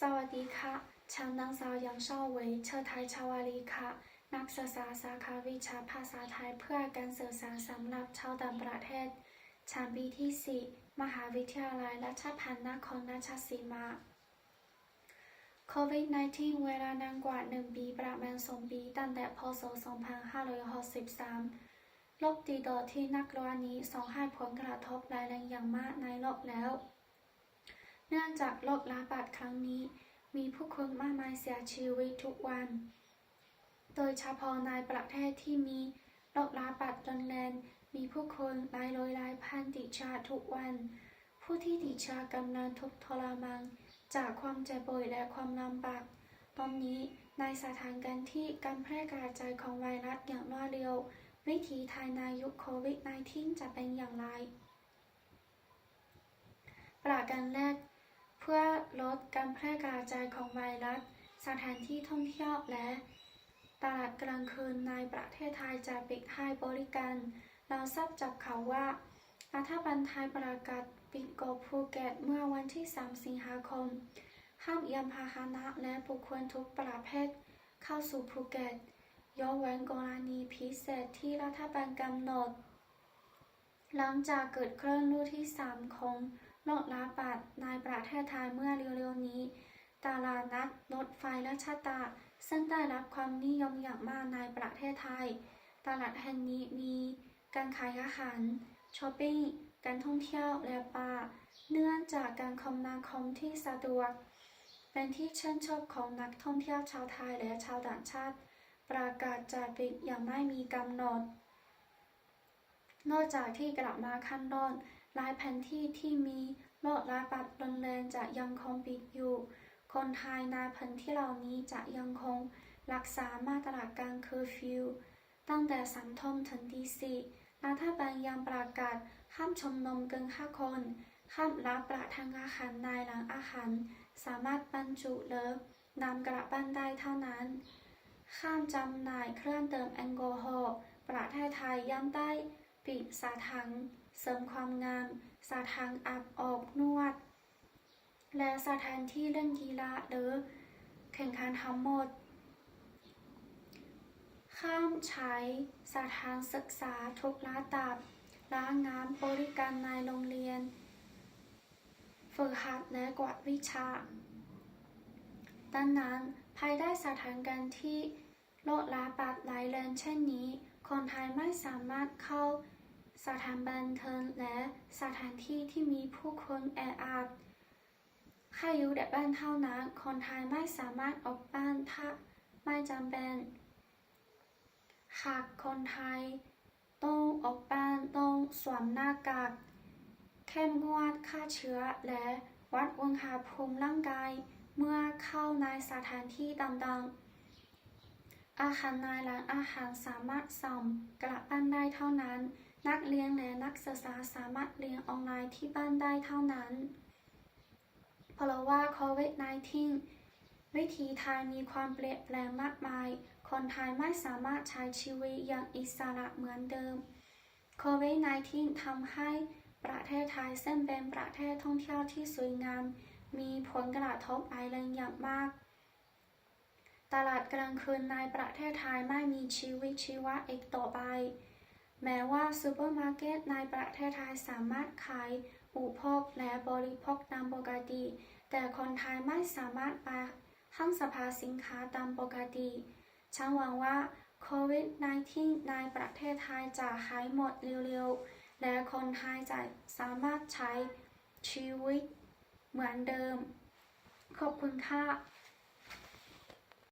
สวัสดีค่ะ ฉันนางสาวยางเช่าเวยเชิดไทยชาวาลีค่ะ นักศึกษาสาขาวิชาภาษาไทยเพื่อการสื่อสารสำหรับชาวต่างประเทศ ชั้นปีที่ 4 มหาวิทยาลัยราชภัฏนครราชสีมาโควิด -19 เวลานานกว่า 1 ปีประมาณ 2 ปี ตั้งแต่พศ 2563 โรคติดต่อที่นักรวานี้ส่งให้ผลกระทบรายแรงอย่างมากในโลกแล้ว เนื่องจากโรคระบาดครั้งนี้ มีผู้คนมากมายเสียชีวิตทุกวัน โดยเฉพาะในประเทศที่มีโรคระบาดรุนแรงมีผู้คนหลายร้อยหลายพันติดเชื้อทุกวัน ผู้ที่ติดเชื้อกำลังทุกข์ทรมานจากความเจ็บป่วยและความลำบาก ตอนนี้ในสถานการณ์ที่การแพร่กระจายของไวรัสอย่างรวดเร็ว วิธีไทยในยุคโควิด -19 จะเป็นอย่างไร ประการแรก พื่อลดการแพร่กระจายของไวรัส สถานที่ท่องเที่ยวและ ตลาดกลางคืนในประเทศไทยจะปิดให้บริการ เราทราบจากเขาวว่ารัฐบาลไทยประกาศปิดเกาะภูเก็ตเมื่อวันที่ 3 สิงหาคม ห้ามยานพาหนะและบุคคลทุกประเภท เข้าสู่ภูเก็ตยกเว้นกรณีพิเศษที่รัฐบาลกำหนด หลังจากเกิดคลื่นลูกที่ 3 ของ โรคระบาดในประเทศไทยเมื่อเร็วๆนี้ ตาลานัดรถไฟและชาตา ซึ่งได้รับความนิยมอย่างมากในประเทศไทย ตลาดแห่งนี้มีการขายอาหารช้อปปิ้ง การท่องเที่ยวและปาเนื่องจากการคมนาคมที่สะดวก เป็นที่ชื่นชอบของนักท่องเที่ยวชาวไทยและชาวต่างชาติ ประกาศจะปิดอย่างไม่มีกำหนด นอกจากที่กลับมาขั้นต้น หลายแผนที่ที่มีโรคระบาดรุนแรงจะยังคงปิดอยู่ คนไทยในพื้นที่เหล่านี้จะยังคงรักษามาตรการเคอร์ฟิวตั้งแต่สามทุ่มถึงตีสี่รัฐบาลยังประกาศห้ามชมนมเกินห้าคน ห้ามรับประทานอาหารในร้านอาหาร สามารถบรรจุหรือนำกลับบ้านได้เท่านั้น ห้ามจำหน่ายเครื่องดื่มแอลกอฮอล์ประเทศไทยยังได้ ปิดสถานเสริมความงามสถานอาบอบนวด และสถานที่เล่นกีฬาหรือแข่งขันทั้งหมด ข้ามใช้สถานศึกษาทุกระดับร้านงานบริการในโรงเรียน ฝึกหัดและกวดวิชา ดังนั้นภายใต้สถานการณ์ที่โรคระบาดหลายแรงเช่นนี้ คนไทยไม่สามารถเข้า สถานบันเทิงและสถานที่ที่มีผู้คนแออัดแค่อยู่แต่บ้านเท่านั้น คนไทยไม่สามารถออกบ้านถ้าไม่จำเป็น หากคนไทยต้องออกบ้านต้องสวมหน้ากากเข้มงวดฆ่าเชื้อและวัดอุณหภูมิร่างกายเมื่อเข้าในสถานที่ต่างๆ อาหารในร้านอาหารสามารถส่งกลับบ้านได้เท่านั้น นักเรียนและนักศึกษาสามารถเรียนออนไลน์ที่บ้านได้เท่านั้น เพราะว่าโควิด -19 วิธีไทยมีความเปลี่ยนแปลงมากมาย คนไทยไม่สามารถใช้ชีวิตอย่างอิสระเหมือนเดิมโควิด -19 ทำให้ประเทศไทยซึ่งเป็นประเทศท่องเที่ยวที่สวยงาม มีผลกระทบร้ายแรงอย่างมากตลาดกลางคืนในประเทศไทยไม่มีชีวิตชีวาอีกต่อไป แม้ว่าซูเปอร์มาร์เก็ตในประเทศไทยสามารถขายอุปโภคและบริโภคตามปกติ แต่คนไทยไม่สามารถไปห้างสรรพสินค้าตามปกติ ฉันหวังว่าโควิด -19 ในประเทศไทยจะหายหมดเร็วๆ และคนไทยจะสามารถใช้ชีวิตเหมือนเดิม ขอบคุณค่ะ